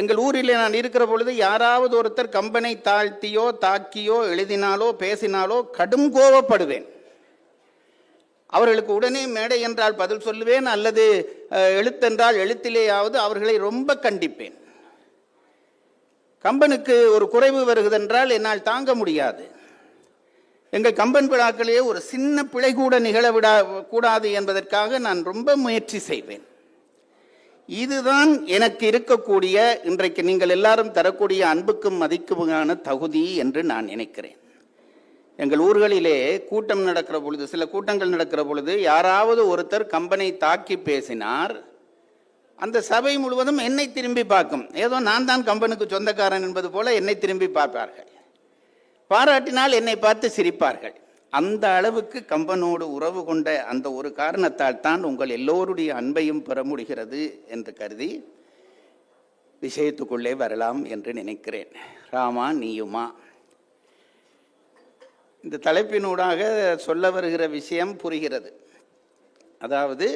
எங்கள் ஊரில் நான் இருக்கிற பொழுது யாராவது ஒருத்தர் கம்பனை தாழ்த்தியோ தாக்கியோ எழுதினாலோ பேசினாலோ கடும் கோபப்படுவேன் அவர்களுக்கு உடனே மேடை என்றால் பதில் சொல்லுவேன் அல்லது எழுத்தென்றால் எழுத்திலேயாவது அவர்களை ரொம்ப கண்டிப்பேன். கம்பனுக்கு ஒரு குறைவு வருகிறதென்றால் என்னால் தாங்க முடியாது. எங்கள் கம்பன் விழாக்களே ஒரு சின்ன பிழை கூட நிகழவிடா கூடாது என்பதற்காக நான் ரொம்ப முயற்சி செய்வேன். இதுதான் எனக்கு இருக்கக்கூடிய இன்றைக்கு நீங்கள் எல்லாரும் தரக்கூடிய அன்புக்கும் மதிக்குமான தகுதி என்று நான் நினைக்கிறேன். எங்கள் ஊர்களிலே கூட்டம் நடக்கிற பொழுது சில கூட்டங்கள் நடக்கிற பொழுது யாராவது ஒருத்தர் கம்பனை தாக்கி பேசினார். அந்த சபை முழுவதும் என்னை திரும்பி பார்க்கும். ஏதோ நான் தான் கம்பனுக்கு சொந்தக்காரன் என்பது போல என்னை திரும்பி பார்ப்பார்கள். பாராட்டினால் என்னை பார்த்து சிரிப்பார்கள். அந்த அளவுக்கு கம்பனோடு உறவு கொண்ட அந்த ஒரு காரணத்தால் தான் உங்கள் எல்லோருடைய அன்பையும் பெற முடிகிறது என்று கருதி விஷயத்துக்குள்ளே வரலாம் என்று நினைக்கிறேன். ராமா நீயுமா? இந்த தலைப்பினூடாக சொல்ல வருகிற விஷயம் புரிகிறது. அதாவது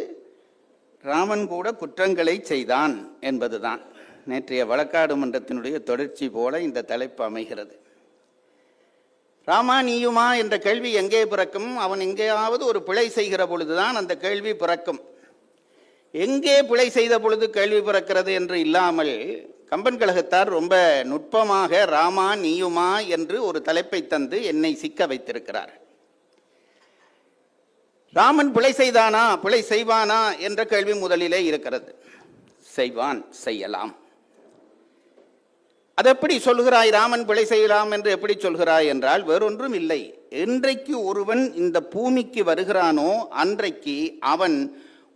ராமன் கூட குற்றங்களை செய்தான் என்பதுதான். நேற்றைய வழக்காடு மன்றத்தினுடைய தொடர்ச்சி போல இந்த தலைப்பு அமைகிறது. ராமா நீயுமா என்ற கேள்வி எங்கே பிறக்கும்? அவன் எங்கேயாவது ஒரு பிழை செய்கிற பொழுதுதான் அந்த கேள்வி பிறக்கும். எங்கே பிழை செய்த பொழுது கேள்வி பிறக்கிறது என்று இல்லாமல் கம்பன் கழகத்தார் ரொம்ப நுட்பமாக ராமா நீயுமா என்று ஒரு தலைப்பை தந்து என்னை சிக்க வைத்திருக்கிறார். ராமன் பிழை செய்தானா? பிழை செய்வானா? என்ற கேள்வி முதலிலே இருக்கிறது. செய்வான் செய்யலாம். அது எப்படி சொல்கிறாய் ராமன் பிழை செய்யலாம் என்று எப்படி சொல்கிறாய் என்றால் வேறொன்றும் இல்லை. என்றைக்கு ஒருவன் இந்த பூமிக்கு வருகிறானோ அன்றைக்கு அவன்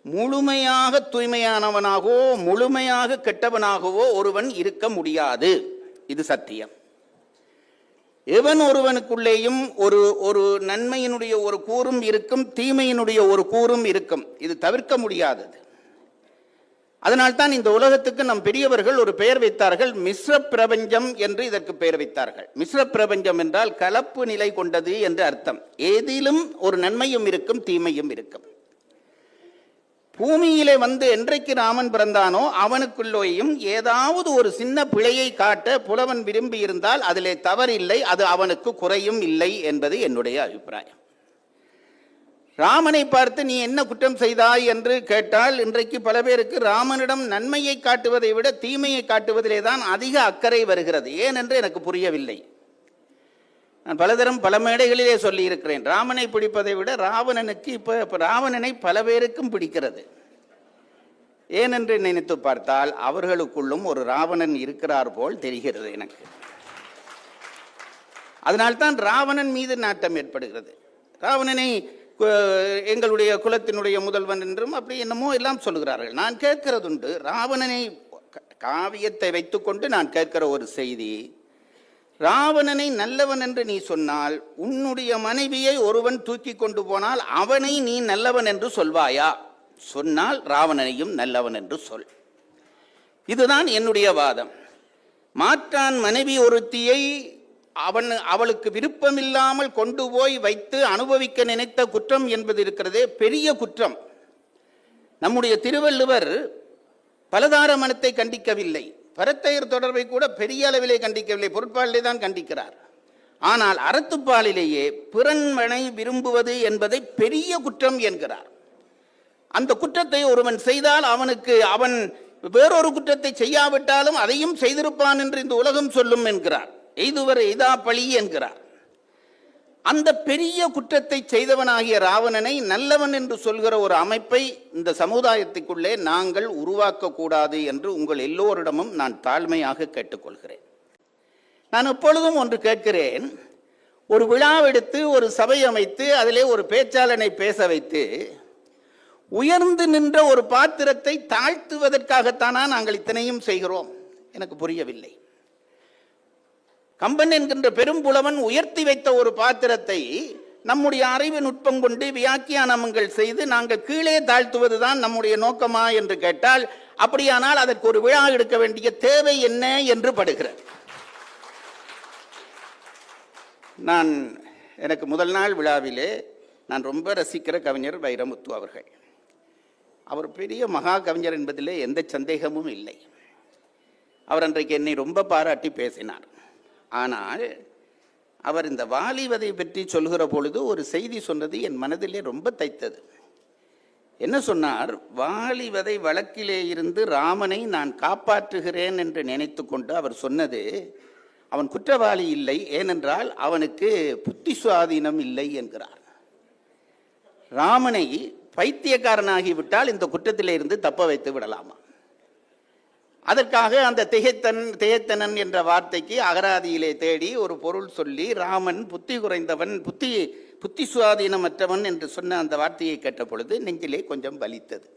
முழுமையாக தூய்மையானவனாகவோ முழுமையாக கெட்டவனாகவோ ஒருவன் இருக்க முடியாது. இது சத்தியம். எவன் ஒருவனுக்குள்ளேயும் ஒரு ஒரு நன்மையினுடைய ஒரு கூறும் இருக்கும் தீமையினுடைய ஒரு கூறும் இருக்கும். இது தவிர்க்க முடியாதது. அதனால்தான் இந்த உலகத்துக்கு நம் பெரியவர்கள் ஒரு பெயர் வைத்தார்கள் மிஸ்ர பிரபஞ்சம் என்று இதற்கு பெயர் வைத்தார்கள். மிஸ்ர பிரபஞ்சம் என்றால் கலப்பு நிலை கொண்டது என்று அர்த்தம். ஏதிலும் ஒரு நன்மையும் இருக்கும் தீமையும் இருக்கும். பூமியிலே வந்து என்றைக்கு ராமன் பிறந்தானோ அவனுக்குள்ளேயும் ஏதாவது ஒரு சின்ன பிழையை காட்ட புலவன் விரும்பி இருந்தால் அதிலே தவறில்லை அது அவனுக்கு குறையும் இல்லை என்பது என்னுடைய அபிப்பிராயம். ராமனை பார்த்து நீ என்ன குற்றம் செய்தாய்? என்று கேட்டால் இன்றைக்கு பல பேருக்கு ராமனிடம் நன்மையை காட்டுவதை விட தீமையை காட்டுவதிலே தான் அதிக அக்கறை வருகிறது. ஏனென்று எனக்கு புரியவில்லை. நான் பலதரம் பல மேடைகளிலே சொல்லியிருக்கிறேன். ராமனை பிடிப்பதை விட ராவணனுக்கு இப்போ இப்போ ராவணனை பல பேருக்கும் பிடிக்கிறது. ஏனென்று நினைத்து பார்த்தால் அவர்களுக்குள்ளும் ஒரு ராவணன் இருக்கிறார் போல் தெரிகிறது எனக்கு. அதனால்தான் ராவணன் மீது நாட்டம் ஏற்படுகிறது. ராவணனை எங்களுடைய குலத்தினுடைய முதல்வன் என்றும் அப்படி என்னமோ எல்லாம் சொல்லுகிறார்கள். நான் கேட்கிறதுண்டு ராவணனை க- காவியத்தை வைத்துக்கொண்டு நான் கேட்கிற ஒரு செய்தி ராவணனை நல்லவன் என்று நீ சொன்னால் உன்னுடைய மனைவியை ஒருவன் தூக்கி கொண்டு போனால் அவனை நீ நல்லவன் என்று சொல்வாயா? சொன்னால் ராவணனையும் நல்லவன் என்று சொல். இதுதான் என்னுடைய வாதம். மாற்றான் மனைவி ஒருத்தியை அவன் அவளுக்கு விருப்பமில்லாமல் கொண்டு போய் வைத்து அனுபவிக்க நினைத்த குற்றம் என்பது இருக்கிறதே பெரிய குற்றம். நம்முடைய திருவள்ளுவர் பலதார மனத்தை கண்டிக்கவில்லை. பரத்தையர் தொடர்பை கூட பெரிய அளவிலே கண்டிக்கவில்லை. பொருட்பாலிலே தான் கண்டிக்கிறார். ஆனால் அறத்துப்பாலிலேயே பிறன்மனை விரும்புவது என்பதை பெரிய குற்றம் என்கிறார். அந்த குற்றத்தை ஒருவன் செய்தால் அவனுக்கு அவன் வேறொரு குற்றத்தை செய்யாவிட்டாலும் அதையும் செய்திருப்பான் என்று இந்த உலகம் சொல்லும் என்கிறார். எய்துவர் எய்தா பழி என்கிறார். அந்த பெரிய குற்றத்தை செய்தவனாகிய ராவணனை நல்லவன் என்று சொல்கிற ஒரு அமைப்பை இந்த சமுதாயத்துக்குள்ளே நாங்கள் உருவாக்கக்கூடாது என்று உங்கள் எல்லோரிடமும் நான் தாழ்மையாக கேட்டுக்கொள்கிறேன். நான் எப்பொழுதும் ஒன்று கேட்கிறேன் ஒரு விழாவெடுத்து ஒரு சபை அமைத்து அதிலே ஒரு பேச்சாளனை பேச வைத்து உயர்ந்து நின்ற ஒரு பாத்திரத்தை தாழ்த்துவதற்காகத்தானா நாங்கள் இத்தனையும் செய்கிறோம்? எனக்கு புரியவில்லை. கம்பன் என்கின்ற பெரும்புலவன் உயர்த்தி வைத்த ஒரு பாத்திரத்தை நம்முடைய அறிவு நுட்பம் கொண்டு வியாக்கியானங்கள் செய்து நாங்கள் கீழே தாழ்த்துவதுதான் நம்முடைய நோக்கமா என்று கேட்டால் அப்படியானால் அதற்கு ஒரு விழா எடுக்க வேண்டிய தேவை என்ன என்று படுகிறார். நான் எனக்கு முதல் நாள் விழாவிலே நான் ரொம்ப ரசிக்கிற கவிஞர் வைரமுத்து அவர்கள். அவர் பெரிய மகா கவிஞர் என்பதிலே எந்த சந்தேகமும் இல்லை. அவர் அன்றைக்கு என்னை ரொம்ப பாராட்டி பேசினார். ஆனால் அவர் இந்த வாலிவதை பற்றி சொல்கிற பொழுது ஒரு செய்தி சொன்னது என் மனதிலே ரொம்ப தைத்தது. என்ன சொன்னார்? வாலிவதை வழக்கிலே இருந்து ராமனை நான் காப்பாற்றுகிறேன் என்று நினைத்து கொண்டு அவர் சொன்னது அவன் குற்றவாளி இல்லை ஏனென்றால் அவனுக்கு புத்தி சுவாதீனம் இல்லை என்கிறார். ராமனை பைத்தியக்காரனாகிவிட்டால் இந்த குற்றத்திலே இருந்து தப்ப வைத்து விடலாமா? அதற்காக அந்த திகைத்தன் திகைத்தனன் என்ற வார்த்தைக்கு அகராதியிலே தேடி ஒரு பொருள் சொல்லி ராமன் புத்தி குறைந்தவன் புத்தி புத்தி சுவாதீனமற்றவன் என்று சொன்ன அந்த வார்த்தையை கேட்ட பொழுது நெஞ்சிலே கொஞ்சம் வலித்தது.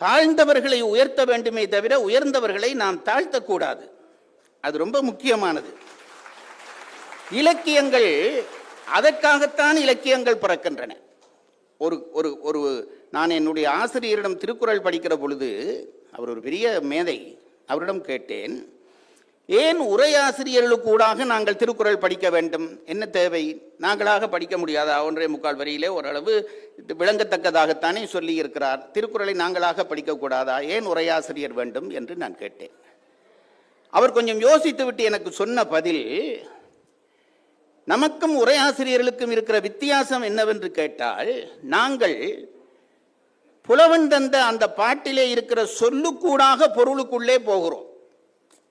தாழ்ந்தவர்களை உயர்த்த வேண்டுமே தவிர உயர்ந்தவர்களை நாம் தாழ்த்தக்கூடாது. அது ரொம்ப முக்கியமானது. இலக்கியங்கள் அதற்காகத்தான் இலக்கியங்கள் பிறக்கின்றன. ஒரு ஒரு ஒரு நான் என்னுடைய ஆசிரியரிடம் திருக்குறள் படிக்கிற பொழுது அவர் ஒரு பெரிய மேதை அவரிடம் கேட்டேன் ஏன் உரையாசிரியர்களுக்கூடாக நாங்கள் திருக்குறள் படிக்க வேண்டும்? என்ன தேவை? நாங்களாக படிக்க முடியாதா? ஒன்றே முக்கால் வரியிலே ஓரளவு விளங்கத்தக்கதாகத்தானே சொல்லி இருக்கிறார் திருக்குறளை நாங்களாக படிக்கக்கூடாதா? ஏன் உரையாசிரியர் வேண்டும்? என்று நான் கேட்டேன். அவர் கொஞ்சம் யோசித்துவிட்டு எனக்கு சொன்ன பதில் நமக்கும் உரையாசிரியர்களுக்கும் இருக்கிற வித்தியாசம் என்னவென்று கேட்டால் நாங்கள் புலவன் தந்த அந்த பாட்டிலே இருக்கிற சொல்லுக்கூடாக பொருளுக்குள்ளே போகிறோம்.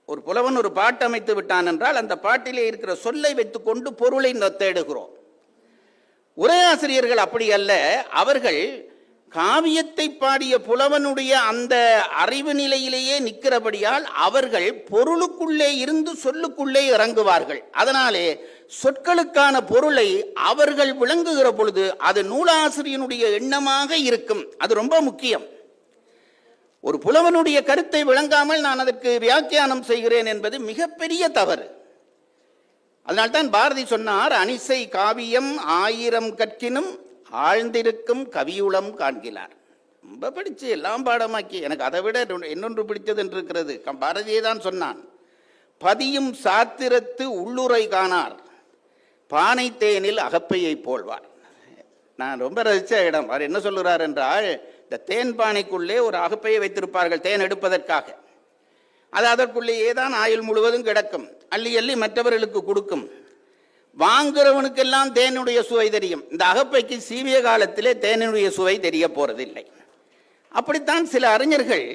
ஒரு புலவன் ஒரு பாட்டு அமைத்து விட்டான் என்றால் அந்த பாட்டிலே இருக்கிற சொல்லை வைத்துக்கொண்டு பொருளை தேடுகிறோம். உரையாசிரியர்கள் அப்படி அல்ல அவர்கள் காவியத்தை பாடிய புலவனுடைய அந்த அறிவு நிலையிலேயே நிற்கிறபடியால் அவர்கள் பொருளுக்குள்ளே இருந்து சொல்லுக்குள்ளே இறங்குவார்கள். அதனாலே சொற்களுக்கான பொருளை அவர்கள் விளங்குகிற பொழுது அது நூலாசிரியனுடைய எண்ணமாக இருக்கும். அது ரொம்ப முக்கியம். ஒரு புலவனுடைய கருத்தை விளங்காமல் நான் அதற்கு வியாக்கியானம் செய்கிறேன் என்பது மிகப்பெரிய தவறு. அதனால்தான் பாரதி சொன்னார் அனிசை காவியம் ஆயிரம் கற்கினும் ஆழ்ந்திருக்கும் கவியுளம் காண்கிறார். ரொம்ப பிடிச்சு எல்லாம் பாடமாக்கி. எனக்கு அதை விட இன்னொன்று- பிடித்தது என்று இருக்கிறது. கம்- பாரதியே தான் சொன்னான் பதியும் சாத்திரத்து உள்ளுரை காணார். பானை தேனில் அகப்பையை போல்வார் நான் ரொம்ப ரசிச்ச இடம். அவர் என்ன சொல்லுகிறார் என்றால் இந்த தேன் பானைக்குள்ளே ஒரு அகப்பையை வைத்திருப்பார்கள் தேன் எடுப்பதற்காக. அது அதற்குள்ளேயே தான் ஆயுள் முழுவதும் கிடக்கும். அள்ளி அள்ளி மற்றவர்களுக்கு கொடுக்கும். வாங்குறவனுக்கெல்லாம் தேனுடைய சுவை தெரியும். இந்த அகப்பைக்கு சீவிய காலத்திலே தேனுடைய சுவை தெரிய போறதில்லை. அப்படித்தான் சில அறிஞர்கள்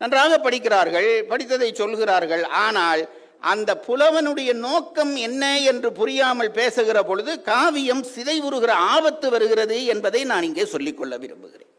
நன்றாக படிக்கிறார்கள் படித்ததை சொல்கிறார்கள். ஆனால் அந்த புலவனுடைய நோக்கம் என்ன என்று புரியாமல் பேசுகிற பொழுது காவியம் சிதைவுறுகிற ஆபத்து வருகிறது என்பதை நான் இங்கே சொல்லிக்கொள்ள விரும்புகிறேன்.